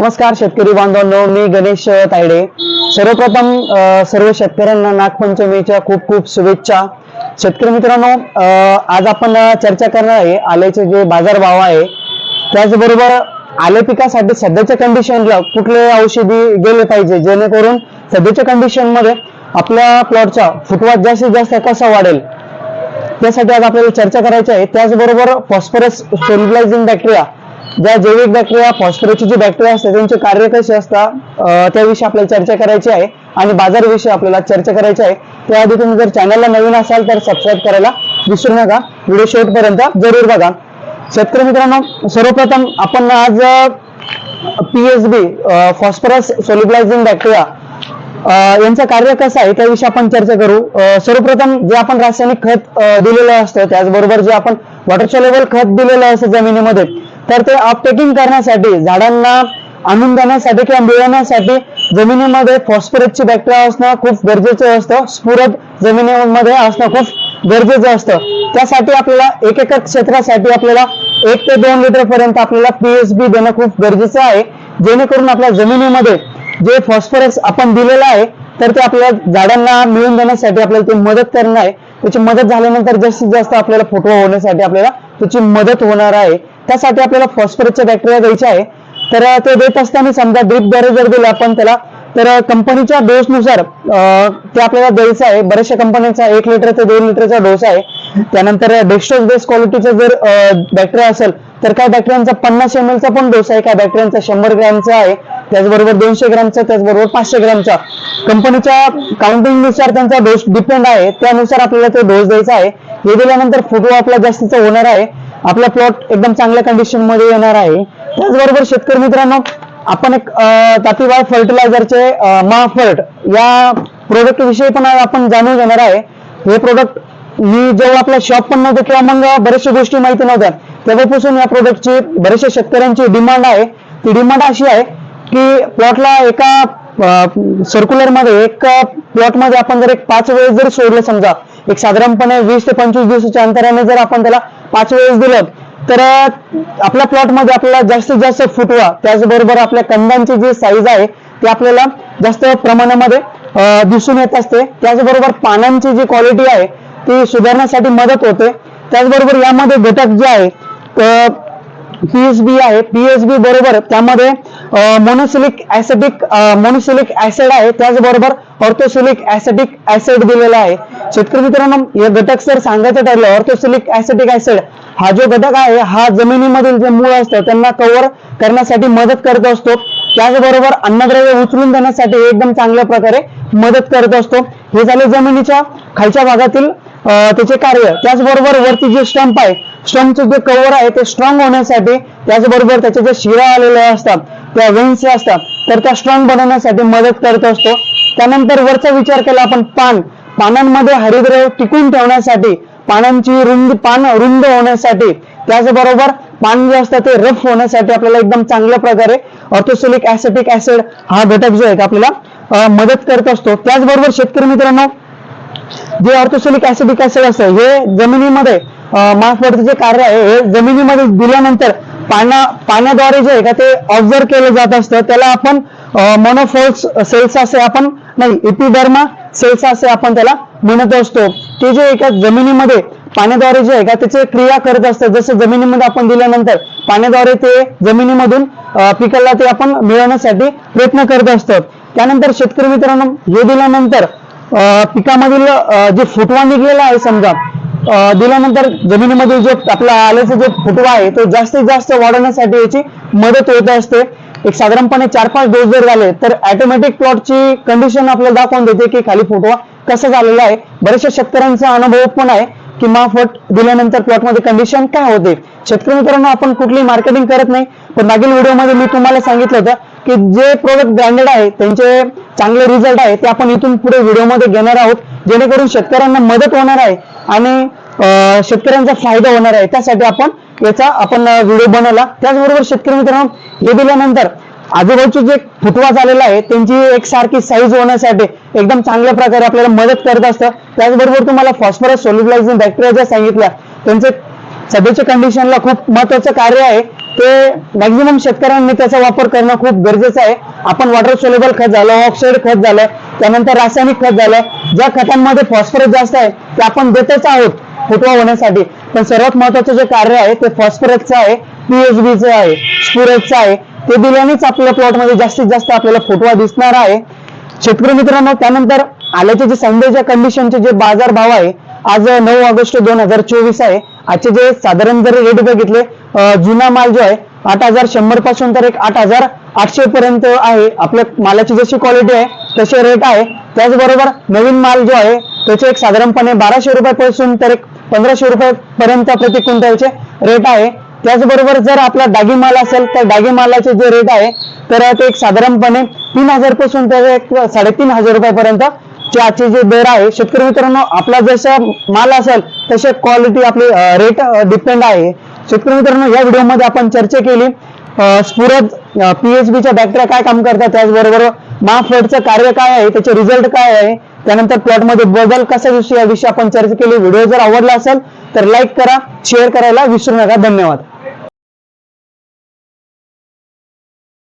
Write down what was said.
नमस्कार शेतकरी बांधवांनो मी गणेश तायडे. सर्वप्रथम सर्व शेतकऱ्यांना नागपंचमीच्या खूप खूप शुभेच्छा. शेतकरी मित्रांनो आज आपण चर्चा करणार आहे आल्याचे जे बाजारभाव आहे त्याचबरोबर आले पिकासाठी सध्याच्या कंडिशनला कुठले औषधी गेले पाहिजे जेणेकरून सध्याच्या कंडिशनमध्ये आपल्या प्लॉटचा फुटवा जास्तीत जास्त कसा वाढेल त्यासाठी आज आपल्याला चर्चा करायची आहे. त्याचबरोबर फॉस्फरस स्टेबिलायझिंग बॅक्टेरिया ज्या जैविक बॅक्टेरिया फॉस्फरसची जी बॅक्टेरिया असते त्यांचे कार्य कसे असतात त्याविषयी आपल्याला चर्चा करायची आहे. आणि बाजाराविषयी आपल्याला चर्चा करायची आहे. त्याआधी तुम्ही जर चॅनलला नवीन असाल तर सबस्क्राईब करायला विसरू नका. व्हिडिओ शेवटपर्यंत जरूर बघा. शेतकरी मित्रांनो सर्वप्रथम आपण आज पीएसबी फॉस्फरस सोल्युलायझिंग बॅक्टेरिया यांचं कार्य कसं आहे त्याविषयी आपण चर्चा करू. सर्वप्रथम जे आपण रासायनिक खत दिलेलं असतं त्याचबरोबर जे आपण वॉटर लेवल खत दिलेलं असतं जमिनीमध्ये तर ते अपटेकिंग करण्यासाठी झाडांना आणून देण्यासाठी किंवा मिळवण्यासाठी जमिनीमध्ये फॉस्फरसची बॅक्टेरिया असणं खूप गरजेचं असतं. स्फुरद जमिनीमध्ये असणं खूप गरजेचं असतं. त्यासाठी आपल्याला एक एकर क्षेत्रासाठी आपल्याला एक ते दोन लिटर पर्यंत आपल्याला पीएचबी देणं खूप गरजेचं आहे. जेणेकरून आपल्या जमिनीमध्ये जे फॉस्फरस आपण दिलेलं आहे तर ते आपल्याला झाडांना मिळून देण्यासाठी आपल्याला ते मदत करणं आहे. त्याची मदत झाल्यानंतर जास्तीत जास्त आपल्याला फोटो होण्यासाठी आपल्याला त्याची मदत होणार आहे. त्यासाठी आपल्याला फॉस्फरसच्या बॅक्टेरिया द्यायच्या आहे. तर ते देत असताना समजा ड्रिपद्वारे जर दिलं आपण त्याला तर कंपनीच्या डोसनुसार ते आपल्याला द्यायचं आहे. बऱ्याचशा कंपन्यांचा एक लिटर ते दोन लिटरचा डोस आहे. त्यानंतर डेस्टोज बेस क्वालिटीचा जर बॅक्टेरिया असेल तर काय बॅक्टेरियांचा पन्नास एम चा पण डोस आहे. काय बॅक्टेरियांचा शंभर ग्रॅमचा आहे. त्याचबरोबर दोनशे ग्रॅमचा त्याचबरोबर पाचशे ग्रॅमचा. कंपनीच्या काउंटिंगनुसार त्यांचा डोस डिपेंड आहे. त्यानुसार आपल्याला तो डोस द्यायचा आहे. हे दिल्यानंतर फोटो आपला जास्तीचा होणार आहे. आपला प्लॉट एकदम चांगल्या कंडिशनमध्ये येणार आहे. त्याचबरोबर शेतकरी मित्रांनो आपण एक अं, तातीबाळ फर्टिलायझरचे महाफर्ट या प्रोडक्ट विषयी पण आपण जाणून घेणार आहे. हे प्रोडक्ट मी जेव्हा आपल्या शॉप पण नव्हतं किंवा मग बऱ्याचशा गोष्टी माहिती नव्हत्या. तेव्हापासून या प्रोडक्टची बऱ्याचशा शेतकऱ्यांची डिमांड आहे. ती डिमांड अशी आहे की प्लॉटला एका सर्क्युलरमध्ये एक प्लॉटमध्ये आपण जर एक पाच वेळेस जर सोडलं समजा एक साधारणपणे वीस ते पंचवीस दिवसाच्या अंतराने जर आपण त्याला पाच वेळेस दिलं तर आपल्या प्लॉटमध्ये आपल्याला जास्तीत जास्त फुटवा त्याचबरोबर आपल्या कंदांची जी साईज आहे ती आपल्याला जास्त प्रमाणामध्ये दिसून येत असते. त्याचबरोबर पानांची जी क्वालिटी आहे ती सुधारण्यासाठी मदत होते. त्याचबरोबर यामध्ये घटक जे आहे पीएसबी आहे. पीएसबी बरोबर त्यामध्ये मोनोसिलिक ऍसिडिक मोनोसिलिक ऍसिड आहे. त्याचबरोबर ऑर्थोसिलिक ऍसिडिक ऍसिड दिलेला आहे. शेतकरी मित्रांनो हे घटक सर सांगायचं ठरलं ऑर्थोसिलिक ऍसिडिक ऍसिड हा जो घटक आहे हा जमिनीमधील जे मूळ असतं त्यांना कव्हर करण्यासाठी मदत करत असतो. त्याचबरोबर अन्नद्रव्य उचलून देण्यासाठी एकदम चांगल्या प्रकारे मदत करत असतो. हे झाले जमिनीच्या खालच्या भागातील त्याचे कार्य. त्याचबरोबर वरती जे स्टंप आहे स्टंपचं जे कव्हर आहे ते स्ट्रॉंग होण्यासाठी त्याचबरोबर त्याच्या ज्या शिरा आलेल्या असतात त्या वेन्स असतात तर त्या स्ट्रॉंग बनवण्यासाठी मदत करत असतो. त्यानंतर वरचा विचार केला आपण पान. पानांमध्ये हरिद्रव टिकून ठेवण्यासाठी पानांची रुंद पान रुंद होण्यासाठी त्याचबरोबर पान जे असतं ते रफ होण्यासाठी आपल्याला एकदम चांगल्या प्रकारे ऑर्थोसोलिक ऍसिटिक ऍसिड हा घटक जो आहे आपल्याला मदत करत असतो. त्याचबरोबर शेतकरी मित्रांनो जे ऑर्थोसोलिक ऍसिडिक ऍसिड असतं हे जमिनीमध्ये मासवरचं जे कार्य आहे हे जमिनीमध्ये दिल्यानंतर पाना पाण्याद्वारे जे आहे का ते ऑब्झर्व केलं जात असतं. त्याला आपण मोनोफोल्स सेल्स असे आपण नाही इपिडर्मा सेल्स असे आपण त्याला म्हणत असतो. ते जे एका जमिनीमध्ये पाण्याद्वारे जे आहे का त्याचे क्रिया करत असतं जसं जमिनीमध्ये आपण दिल्यानंतर पाण्याद्वारे ते जमिनीमधून पिकाला ते आपण मिळवण्यासाठी प्रयत्न करत असतो. त्यानंतर शेतकरी मित्रांनो हे दिल्यानंतर अं, पिकामधील जे फुटवा निघलेला आहे समजा दिल्यानंतर जमिनीमध्ये जो आपला आल्याचा जो फुटवा आहे तो जास्तीत जास्त वाढवण्यासाठी याची मदत होत असते. एक साधारणपणे चार पाच डोस जर झाले तर ऑटोमॅटिक प्लॉटची कंडिशन आपल्याला दाखवून देते की खाली फुटवा कसा झालेला आहे. बऱ्याचशा शेतकऱ्यांचा अनुभव पण आहे की माफट दिल्यानंतर प्लॉटमध्ये कंडिशन काय होते. शेतकरी मित्रांनो आपण कुठली मार्केटिंग करत नाही पण मागील व्हिडिओमध्ये मी तुम्हाला सांगितलं होतं की जे प्रोडक्ट ब्रँडेड आहे त्यांचे चांगले रिझल्ट आहे ते आपण इथून पुढे व्हिडिओमध्ये घेणार आहोत. जेणेकरून शेतकऱ्यांना मदत होणार आहे. आणि शेतकऱ्यांचा फायदा होणार आहे. त्यासाठी आपण याचा आपण व्हिडिओ बनवला. त्याचबरोबर शेतकरी मित्रांनो हे दिल्यानंतर आजूबाजूचे जे फुटवा झालेला आहे त्यांची एक सारखी साईज होण्यासाठी एकदम चांगल्या प्रकारे आपल्याला मदत करत असतं. त्याचबरोबर तुम्हाला फॉस्फरस सोल्युलायझिंग बॅक्टेरिया ज्या सांगितल्या त्यांचे सध्याच्या कंडिशनला खूप महत्वाचं कार्य आहे. ते मॅक्झिमम शेतकऱ्यांनी त्याचा वापर करणं खूप गरजेचं आहे. आपण वॉटर सोलेबल खत झालं ऑक्साईड खत झालं त्यानंतर रासायनिक खत झालं. ज्या खतांमध्ये फॉस्फरस जास्त आहे ते आपण देतच आहोत फुटवा होण्यासाठी. पण सर्वात महत्वाचं जे कार्य आहे ते फॉस्फरसचं आहे पीएचबीचं आहे स्पुरेजचं आहे. ते दिल्यानेच आपल्या प्लॉटमध्ये जास्तीत जास्त आपल्याला फुटवा दिसणार आहे. शेतकरी मित्रांनो त्यानंतर आल्याचे जे सध्याच्या कंडिशनचे जे बाजार भाव आहे आज नऊ ऑगस्ट दोन हजार चोवीस आहे. आजचे जे साधारण जर रेट बघितले जुना माल जो आहे आठ हजार शंभरपासून तर एक आठ हजार आठशे पर्यंत आहे. आपल्या मालाची जशी क्वालिटी आहे तसे रेट आहे. त्याचबरोबर नवीन माल जो आहे त्याचे एक साधारणपणे बाराशे रुपयापासून तर एक पंधराशे रुपयापर्यंत प्रति क्विंटलचे रेट आहे. त्याचबरोबर जर आपला डागी माल असेल तर डागी मालाचे जे रेट आहे तर ते एक साधारणपणे तीन हजारपासून तर एक साडेतीन हजार रुपयापर्यंत चे आजचे जे दर आहे शेतकरी मित्रांनो आपला जसा माल असेल तसे क्वालिटी आपली रेट डिपेंड आहे. शेतकरी मित्रांनो या व्हिडिओमध्ये आपण चर्चा केली. स्फुरत स्फुरद पीएचबीच्या बॅक्टेरिया काय काम करतात त्याचबरोबर माफेडचं कार्य काय आहे त्याचे रिझल्ट काय आहे त्यानंतर प्लॉटमध्ये बदल कसा दिसतो याविषयी आपण चर्चा केली. व्हिडिओ जर आवडला असेल तर लाईक करा शेअर करायला विसरू नका. धन्यवाद.